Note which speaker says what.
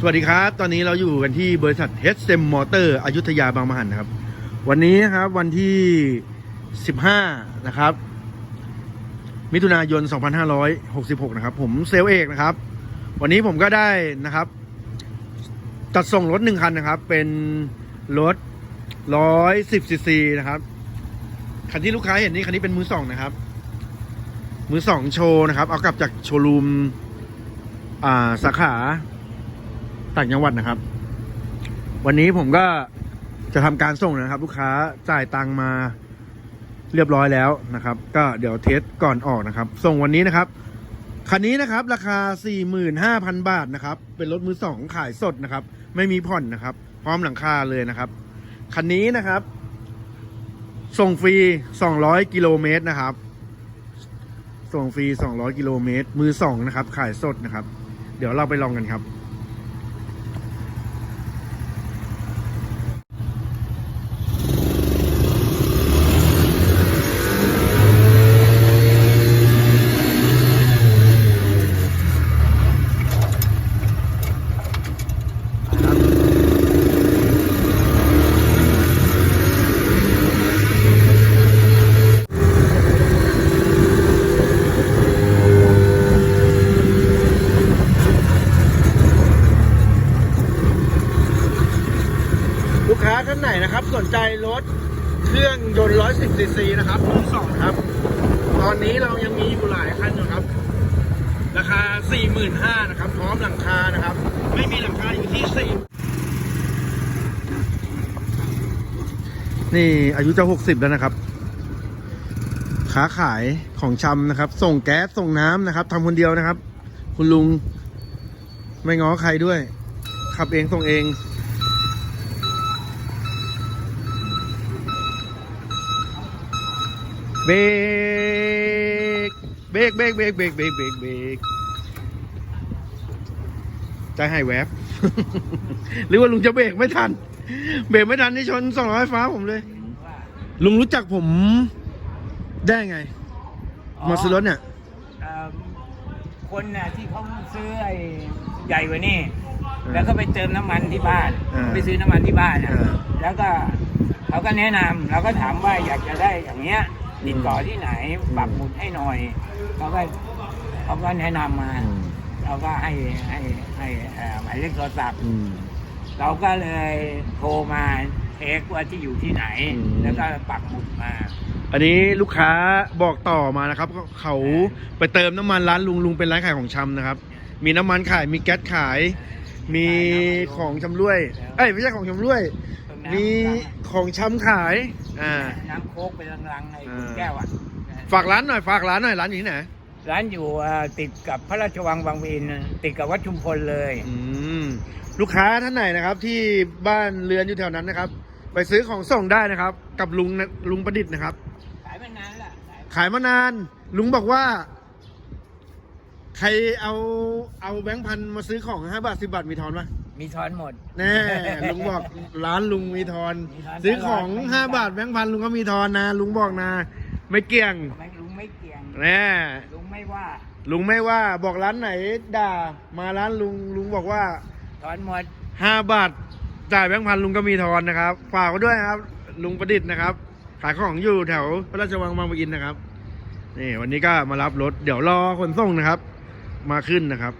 Speaker 1: สวัสดีครับ ตอนนี้เราอยู่กันที่บริษัท h s m Motor อยุธยาบางมหันนะครับ วันนี้นะครับวันที่ 15 นะครับ มิถุนายน 2566 นะครับ ผมเซลลเอกนะครับ วันนี้ผมก็ได้นะครับ จัดส่งรถหนึ่งคันนะครับ เป็นรถ 110ซีซีนะครับ คันที่ลูกค้าเห็นนี่คันนี้เป็นมือสองนะครับ มือสองโชว์นะครับ เอากลับจากโชว์รูม อ่าสาขา ต่างจังหวัดนะครับ วันนี้ผมก็จะทำการส่งนะครับ ลูกค้าจ่ายตังมาเรียบร้อยแล้วนะครับ ก็เดี๋ยวเทสก่อนออกนะครับ ส่งวันนี้นะครับคันนี้นะครับ ราคา 45,000 บาทนะครับ เป็นรถมือสองขายสดนะครับ ไม่มีผ่อนนะครับ พร้อมหลังคาเลยนะครับคันนี้นะครับ ส่งฟรี 200 กิโลเมตรนะครับ ส่งฟรี 200 กิโลเมตร มือสองนะครับ ขายสดนะครับ เดี๋ยวเราไปลองกันครับานไหนนะครับ สนใจรถเครื่องยนต์ 110ซีซีนะครับมือสองครับ ตอนนี้เรายังมีอยู่หลายคันอยู่ครับ ราคา 45,000นะครับ พร้อมหลังคานะครับ ไม่มีหลังคาอยู่ที่ 4 นี่อายุจะ 60 แล้วนะครับค้าขายของชำนะครับ ส่งแก๊สส่งน้ำนะครับทำคนเดียวนะครับ คุณลุงไม่ง้อใครด้วย ขับเองส่งเอง เบรกเบรกเบรกเบรกเบรกเบรกเบรกเบรกใจให้แวบ หรือว่าลุงจะเบรกไม่ทัน เบรกไม่ทันนี่ชนสองร้อยฟ้าผมเลย ลุงรู้จักผมได้ไง มาซื้อรถเนี่ย
Speaker 2: เอ่อคนน่ะที่เขาซื้อไอ้ใหญ่กว่านี่แล้วก็ไปเติมน้ำมันที่บ้าน
Speaker 1: อ่า
Speaker 2: ไปซื้อน้ำมันที่บ้านน่ะ
Speaker 1: อ่า
Speaker 2: แล้วก็เขาก็แนะนำเราก็ถามว่าอยากจะได้อย่างเงี้ย ติดต่อที่ไหนปักหมุดให้หน่อยเขาก็เขาก็แนะนำมา
Speaker 1: อืม
Speaker 2: เราก็ให้ให้ให้เอ่อหมายเลขโทรศัพท์
Speaker 1: อืม
Speaker 2: เราก็เลยโทรมาเช็คว่าที่อยู่ที่ไหน
Speaker 1: อืม
Speaker 2: แล้วก็ปักหมุดมา
Speaker 1: อันนี้ลูกค้าบอกต่อมานะครับ เขาเขาไปเติมน้ำมันร้านลุงลุงเป็นร้านขายของชำนะครับ มีน้ำมันขายมีแก๊สขาย มีของชำร่วย เอ้ยไม่ใช่ของชำร่วย มีของชำขายอ่า
Speaker 2: น้ำโค้กเป็นลังๆใน
Speaker 1: อ่า
Speaker 2: แก้วอะ
Speaker 1: ฝากร้านหน่อยฝากร้านหน่อยร้านอยู่ที่ไหน
Speaker 2: ร้านอยู่อ่าติดกับพระราชวังบางวินติดกับวัดชุมพลเลย
Speaker 1: อืมลูกค้าท่านไหนนะครับ ที่บ้านเรือนอยู่แถวนั้นนะครับ ไปซื้อของส่งได้นะครับ กับลุงนะลุงประดิษฐ์นะครับ
Speaker 2: ขายมานานแล้วขาย
Speaker 1: ขายมานาน ลุงบอกว่า ใครเอาเอาแบงค์พันมาซื้อของห้าบาทสิบาทมีทอนปะ
Speaker 2: มีทอนหมด
Speaker 1: แน่ลุงบอกร้านลุงมีทอน
Speaker 2: มีทอน
Speaker 1: ซื้อของ
Speaker 2: ตลอด
Speaker 1: ห้าบาทแบงค์พันลุงก็มีทอนนะ ลุงบอกนะ ไม่เกี่ยง
Speaker 2: ไม่ลุงไม่เกี่ยง
Speaker 1: แน่
Speaker 2: ลุงไม่ว่า
Speaker 1: ลุงไม่ว่าบอกร้านไหนด่า มาร้านลุงลุงบอกว่า
Speaker 2: ทอนหมด
Speaker 1: ห้าบาทจ่ายแบงค์พันลุงก็มีทอนนะครับฝากไว้ด้วยนะครับ ลุงประดิษฐ์นะครับ ขายของอยู่แถวพระราชวังบางปะอินนะครับนี่วันนี้ก็มารับรถเดี๋ยวรอคนส่งนะครับ มาขึ้นนะครับ